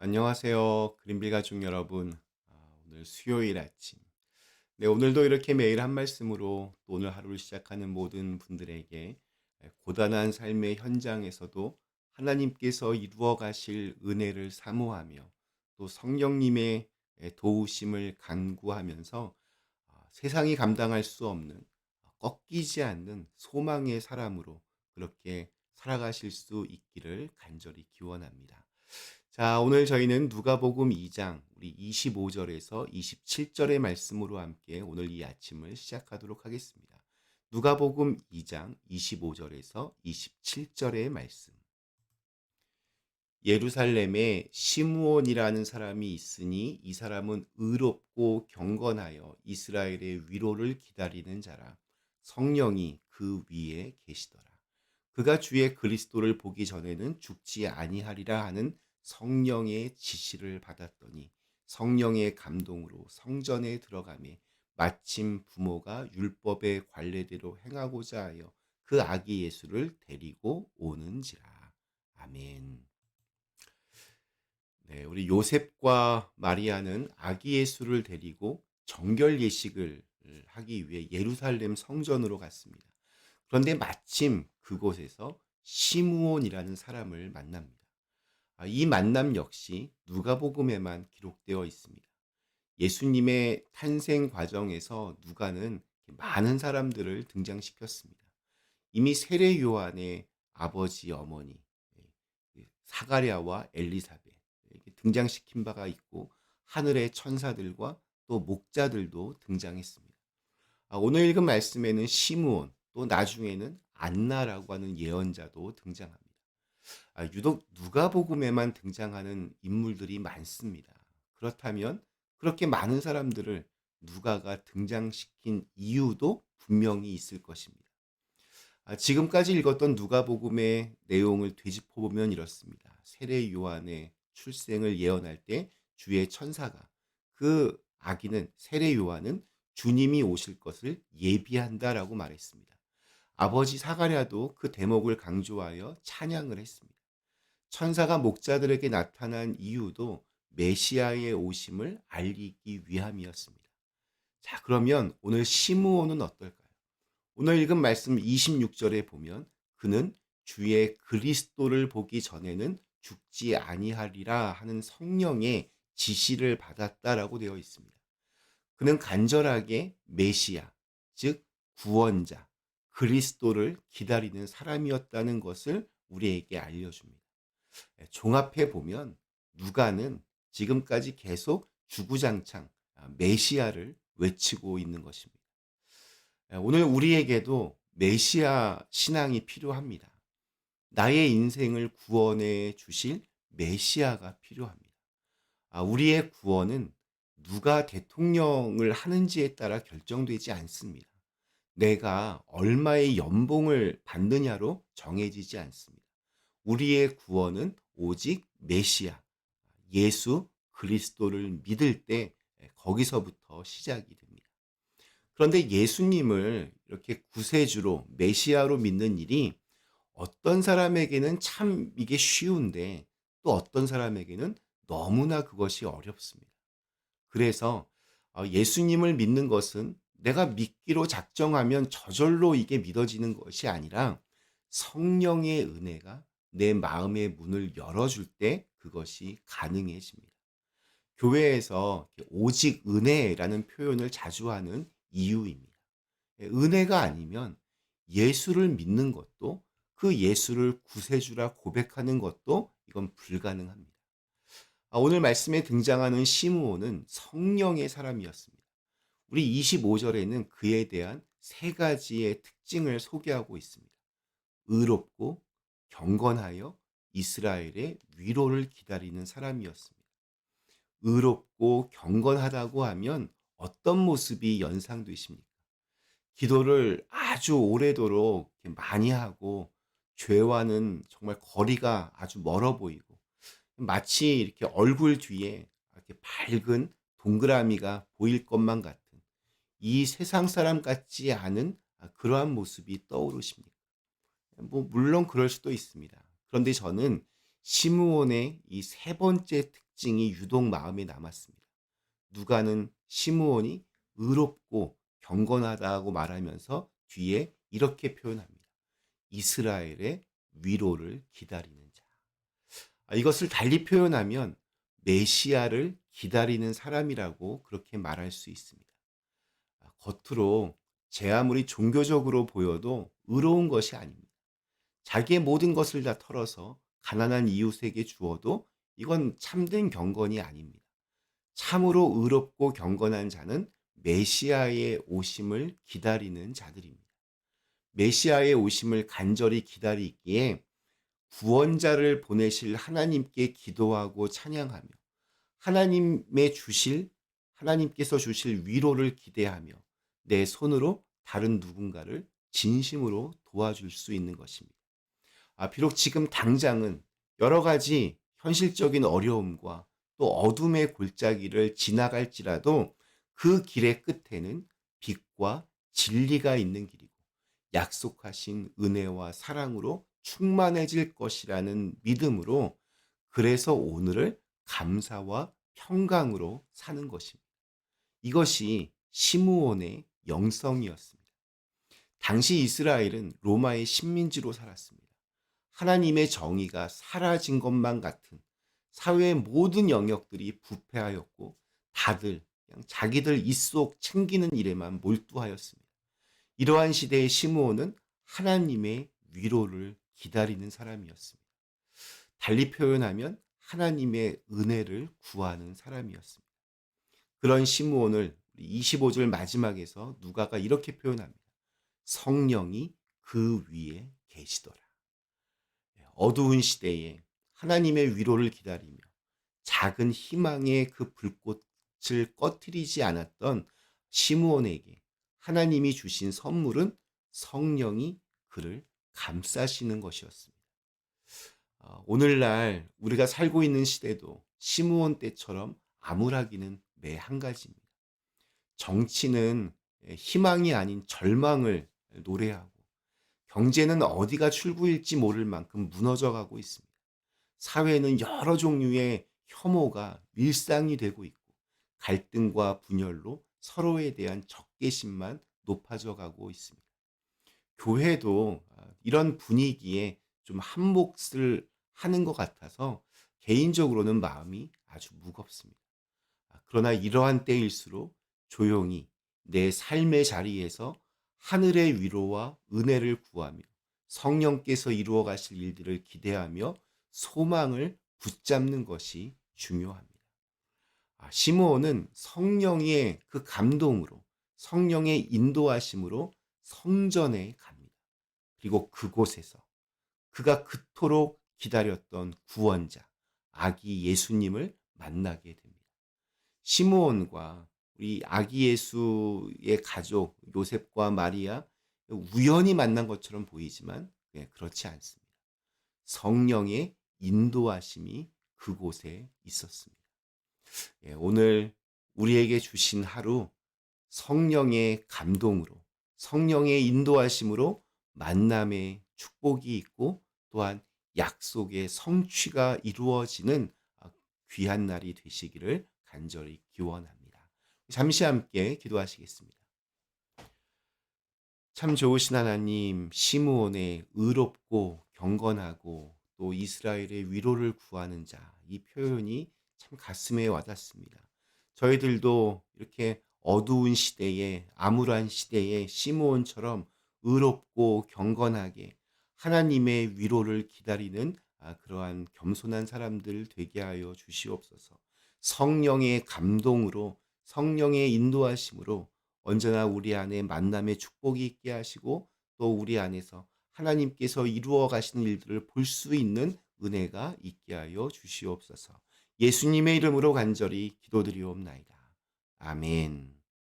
안녕하세요. 그린빌 가족 여러분. 아, 오늘 수요일 아침. 네, 오늘도 이렇게 매일 한 말씀으로 또 오늘 하루를 시작하는 모든 분들에게 예, 고단한 삶의 현장에서도 하나님께서 이루어 가실 은혜를 사모하며 또 성령님의 예, 도우심을 간구하면서 아, 세상이 감당할 수 없는 아, 꺾이지 않는 소망의 사람으로 그렇게 살아가실 수 있기를 간절히 기원합니다. 자, 오늘 저희는 누가복음 2장 우리 25절에서 27절의 말씀으로 함께 오늘 이 아침을 시작하도록 하겠습니다. 누가복음 2장 25절에서 27절의 말씀. 예루살렘에 시므온이라는 사람이 있으니 이 사람은 의롭고 경건하여 이스라엘의 위로를 기다리는 자라 성령이 그 위에 계시더라. 그가 주의 그리스도를 보기 전에는 죽지 아니하리라 하는 성령의 지시를 받았더니 성령의 감동으로 성전에 들어가매 마침 부모가 율법의 관례대로 행하고자 하여 그 아기 예수를 데리고 오는지라. 아멘. 네, 우리 요셉과 마리아는 아기 예수를 데리고 정결 예식을 하기 위해 예루살렘 성전으로 갔습니다. 그런데 마침 그곳에서 시므온이라는 사람을 만납니다. 아, 이 만남 역시 누가복음에만 기록되어 있습니다. 예수님의 탄생 과정에서 누가는 많은 사람들을 등장시켰습니다. 이미 세례 요한의 아버지 어머니 예, 그 사가랴와 엘리사벳 등장시킨 바가 있고 하늘의 천사들과 또 목자들도 등장했습니다. 아, 오늘 읽은 말씀에는 시므온 또 나중에는 안나라고 하는 예언자도 등장합니다. 아, 유독 누가복음에만 등장하는 인물들이 많습니다. 그렇다면 그렇게 많은 사람들을 누가가 등장시킨 이유도 분명히 있을 것입니다. 아, 지금까지 읽었던 누가복음의 내용을 되짚어 보면 이렇습니다. 세례 요한의 출생을 예언할 때 주의 천사가 그 아기는 세례 요한은 주님이 오실 것을 예비한다라고 말했습니다. 아버지 사가랴도 그 대목을 강조하여 찬양을 했습니다. 천사가 목자들에게 나타난 이유도 메시아의 오심을 알리기 위함이었습니다. 자, 그러면 오늘 시므온은 어떨까요? 오늘 읽은 말씀 26절에 보면 그는 주의 그리스도를 보기 전에는 죽지 아니하리라 하는 성령의 지시를 받았다라고 되어 있습니다. 그는 간절하게 메시아, 즉 구원자, 그리스도를 기다리는 사람이었다는 것을 우리에게 알려줍니다. 예, 종합해 보면 누가는 지금까지 계속 주구장창 아, 메시아를 외치고 있는 것입니다. 예, 오늘 우리에게도 메시아 신앙이 필요합니다. 나의 인생을 구원해 주실 메시아가 필요합니다. 아, 우리의 구원은 누가 대통령을 하는지에 따라 결정되지 않습니다. 내가 얼마의 연봉을 받느냐로 정해지지 않습니다. 우리의 구원은 오직 메시아, 예수 그리스도를 믿을 때 거기서부터 시작이 됩니다. 그런데 예수님을 이렇게 구세주로 메시아로 믿는 일이 어떤 사람에게는 참 이게 쉬운데 또 어떤 사람에게는 너무나 그것이 어렵습니다. 그래서 어, 예수님을 믿는 것은 내가 믿기로 작정하면 저절로 이게 믿어지는 것이 아니라 성령의 은혜가 내 마음의 문을 열어줄 때 그것이 가능해집니다. 교회에서 오직 은혜라는 표현을 자주 하는 이유입니다. 예, 은혜가 아니면 예수를 믿는 것도 그 예수를 구세주라 고백하는 것도 이건 불가능합니다. 아, 오늘 말씀에 등장하는 시므온은 성령의 사람이었습니다. 우리 25절에는 그에 대한 세 가지의 특징을 소개하고 있습니다. 의롭고 경건하여 이스라엘의 위로를 기다리는 사람이었습니다. 의롭고 경건하다고 하면 어떤 모습이 연상되십니까? 기도를 아주 오래도록 많이 하고 죄와는 정말 거리가 아주 멀어 보이고 마치 이렇게 얼굴 뒤에 이렇게 밝은 동그라미가 보일 것만 같은 이 세상 사람 같지 않은 그러한 모습이 떠오르십니까? 뭐 물론 그럴 수도 있습니다. 그런데 저는 시므온의 이 세 번째 특징이 유독 마음에 남았습니다. 누가는 시므온이 의롭고 경건하다고 말하면서 뒤에 이렇게 표현합니다. 이스라엘의 위로를 기다리는 자. 아, 이것을 달리 표현하면 메시아를 기다리는 사람이라고 그렇게 말할 수 있습니다. 아, 겉으로 제 아무리 종교적으로 보여도 의로운 것이 아닙니다. 자기의 모든 것을 다 털어서 가난한 이웃에게 주어도 이건 참된 경건이 아닙니다. 참으로 의롭고 경건한 자는 메시아의 오심을 기다리는 자들입니다. 메시아의 오심을 간절히 기다리기에 구원자를 보내실 하나님께 기도하고 찬양하며 하나님의 주실 하나님께서 주실 위로를 기대하며 내 손으로 다른 누군가를 진심으로 도와줄 수 있는 것입니다. 아, 비록 지금 당장은 여러 가지 현실적인 어려움과 또 어둠의 골짜기를 지나갈지라도 그 길의 끝에는 빛과 진리가 있는 길이고 약속하신 은혜와 사랑으로 충만해질 것이라는 믿음으로 그래서 오늘을 감사와 평강으로 사는 것입니다. 이것이 시므온의 영성이었습니다. 당시 이스라엘은 로마의 식민지로 살았습니다. 하나님의 정의가 사라진 것만 같은 사회의 모든 영역들이 부패하였고 다들 그냥 자기들 입속 챙기는 일에만 몰두하였습니다. 이러한 시대의 시므온은 하나님의 위로를 기다리는 사람이었습니다. 달리 표현하면 하나님의 은혜를 구하는 사람이었습니다. 그런 시므온을 25절 마지막에서 누가가 이렇게 표현합니다. 성령이 그 위에 계시더라. 어두운 시대에 하나님의 위로를 기다리며 작은 희망의 그 불꽃을 꺼트리지 않았던 시므온에게 하나님이 주신 선물은 성령이 그를 감싸시는 것이었습니다. 어, 오늘날 우리가 살고 있는 시대도 시므온 때처럼 암울하기는 매 한 가지입니다. 정치는 희망이 아닌 절망을 노래하고 경제는 어디가 출구일지 모를 만큼 무너져 가고 있습니다. 사회는 여러 종류의 혐오가 일상이 되고 있고 갈등과 분열로 서로에 대한 적개심만 높아져 가고 있습니다. 교회도 아, 이런 분위기에 좀 한몫을 하는 것 같아서 개인적으로는 마음이 아주 무겁습니다. 아, 그러나 이러한 때일수록 조용히 내 삶의 자리에서 하늘의 위로와 은혜를 구하며 성령께서 이루어 가실 일들을 기대하며 소망을 붙잡는 것이 중요합니다. 아, 시므온은 성령의 그 감동으로 성령의 인도하심으로 성전에 갑니다. 그리고 그곳에서 그가 그토록 기다렸던 구원자 아기 예수님을 만나게 됩니다. 시므온과 우리 아기 예수의 가족 요셉과 마리아 우연히 만난 것처럼 보이지만 네, 그렇지 않습니다. 성령의 인도하심이 그곳에 있었습니다. 예, 오늘 우리에게 주신 하루 성령의 감동으로 성령의 인도하심으로 만남의 축복이 있고 또한 약속의 성취가 이루어지는 귀한 날이 되시기를 간절히 기원합니다. 잠시 함께 기도하시겠습니다. 참 좋으신 하나님, 시므온의 의롭고 경건하고 또 이스라엘의 위로를 구하는 자, 이 표현이 참 가슴에 와닿습니다. 저희들도 이렇게 어두운 시대에, 암울한 시대에 시므온처럼 의롭고 경건하게 하나님의 위로를 기다리는 아, 그러한 겸손한 사람들 되게 하여 주시옵소서. 성령의 감동으로 성령의 인도하심으로 언제나 우리 안에 만남의 축복이 있게 하시고 또 우리 안에서 하나님께서 이루어 가시는 일들을 볼 수 있는 은혜가 있게 하여 주시옵소서. 예수님의 이름으로 간절히 기도드리옵나이다. 아멘.